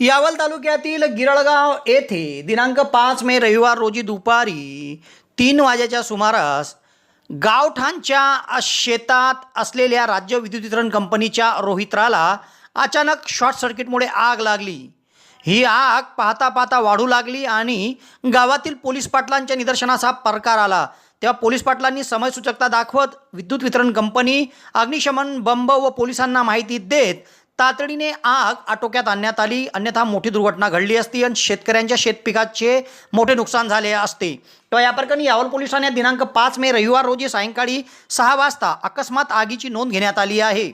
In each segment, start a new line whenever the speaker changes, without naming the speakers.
यावल तालुक्यातील गिरळगाव येथे दिनांक पाच मे रविवार रोजी दुपारी तीन वाजेच्या सुमारास गावठाणच्या शेतात असलेल्या राज्य विद्युत वितरण कंपनीच्या रोहित्राला अचानक शॉर्ट सर्किटमुळे आग लागली. ही आग पाहता पाहता वाढू लागली आणि गावातील पोलीस पाटलांच्या निदर्शनास हा प्रकार आला. तेव्हा पोलीस पाटलांनी समयसूचकता दाखवत विद्युत वितरण कंपनी अग्निशमन बंब व पोलिसांना माहिती देत तातडीने आग आटोक्यात आणण्यात आली. अन्यथा मोठी दुर्घटना घडली असती आणि शेतकऱ्यांच्या शेतपिकाचे मोठे नुकसान झाले असते. तेव्हा या प्रकरणी यावल पोलीस ठाण्यात दिनांक पाच मे रविवार रोजी सायंकाळी सहा वाजता अकस्मात आगीची नोंद घेण्यात आली आहे.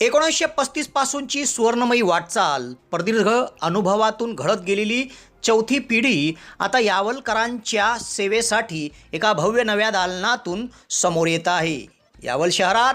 एकोणीसशे पस्तीस पासूनची सुवर्णमयी वाटचाल. प्रदीर्घ अनुभवातून घडत गेलेली चौथी पिढी आता यावलकरांच्या सेवेसाठी एका भव्य नव्या दालनातून समोर येत आहे. यावल शहरात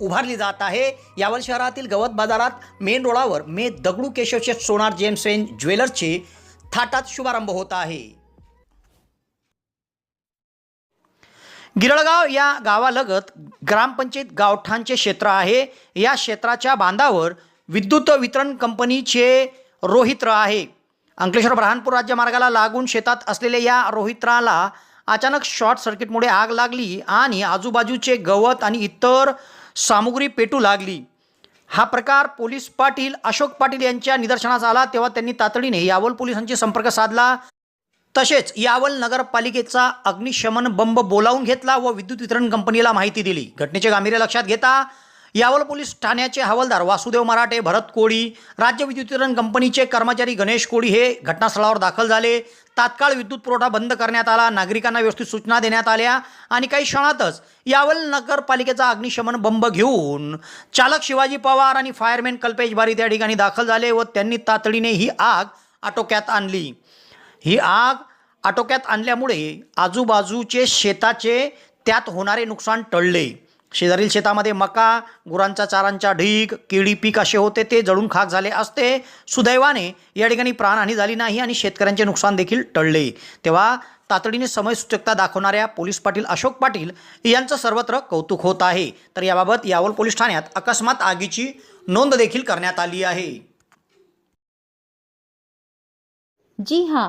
उभारली जात आहे. यावल शहरातील गवत बाजारात मेन रोडावर मे दगडू केशवशेठ सोनार जेम्स एन ज्वेलर्सचे थाटात शुभारंभ होत आहे. गिरळगाव या गावालगत ग्रामपंचायत गावठाणचे क्षेत्र आहे. या क्षेत्राच्या बांधावर विद्युत वितरण कंपनीचे रोहित्र आहे. अंकलेश्वर ब्रहानपूर राज्यमार्गाला लागून शेतात असलेल्या या रोहित्राला अचानक शॉर्ट सर्किटमुळे आग लागली आणि आजूबाजूचे गवत आणि इतर सामुग्री पेटू लागली. हा प्रकार पोलीस पाटील अशोक पाटील यांच्या निदर्शनास आला तेव्हा त्यांनी तातडीने यावल पोलिसांशी संपर्क साधला. तसेच यावल नगरपालिकेचा अग्निशमन बंब बोलावून घेतला व विद्युत वितरण कंपनीला माहिती दिली. घटनेचे गांभीर्य लक्षात घेता यावल पोलीस ठाण्याचे हवालदार वासुदेव मराठे भरत कोळी राज्य विद्युत वितरण कंपनीचे कर्मचारी गणेश कोळी हे घटनास्थळावर दाखल झाले. तात्काळ विद्युत पुरवठा बंद करण्यात आला. नागरिकांना व्यवस्थित सूचना देण्यात आल्या आणि काही क्षणातच यावल नगरपालिकेचा अग्निशमन बंब घेऊन चालक शिवाजी पवार आणि फायरमॅन कल्पेश बारी त्या ठिकाणी दाखल झाले व त्यांनी तातडीने ही आग आटोक्यात आणली. ही आग आटोक्यात आणल्यामुळे आजूबाजूचे शेताचे त्यात होणारे नुकसान टळले. शेजारील शेतामध्ये मका गुरांचा चारांचा ढीग केळी पीक असे होते ते जळून खाक झाले असते. सुदैवाने या ठिकाणी प्राणहानी झाली नाही आणि शेतकऱ्यांचे नुकसान देखील टळले. तेव्हा तातडीने समयसूचकता दाखवणाऱ्या पोलीस पाटील अशोक पाटील यांचं सर्वत्र कौतुक होत आहे. तर याबाबत यावल पोलीस ठाण्यात अकस्मात आगीची नोंद देखील करण्यात आली आहे.
जी हां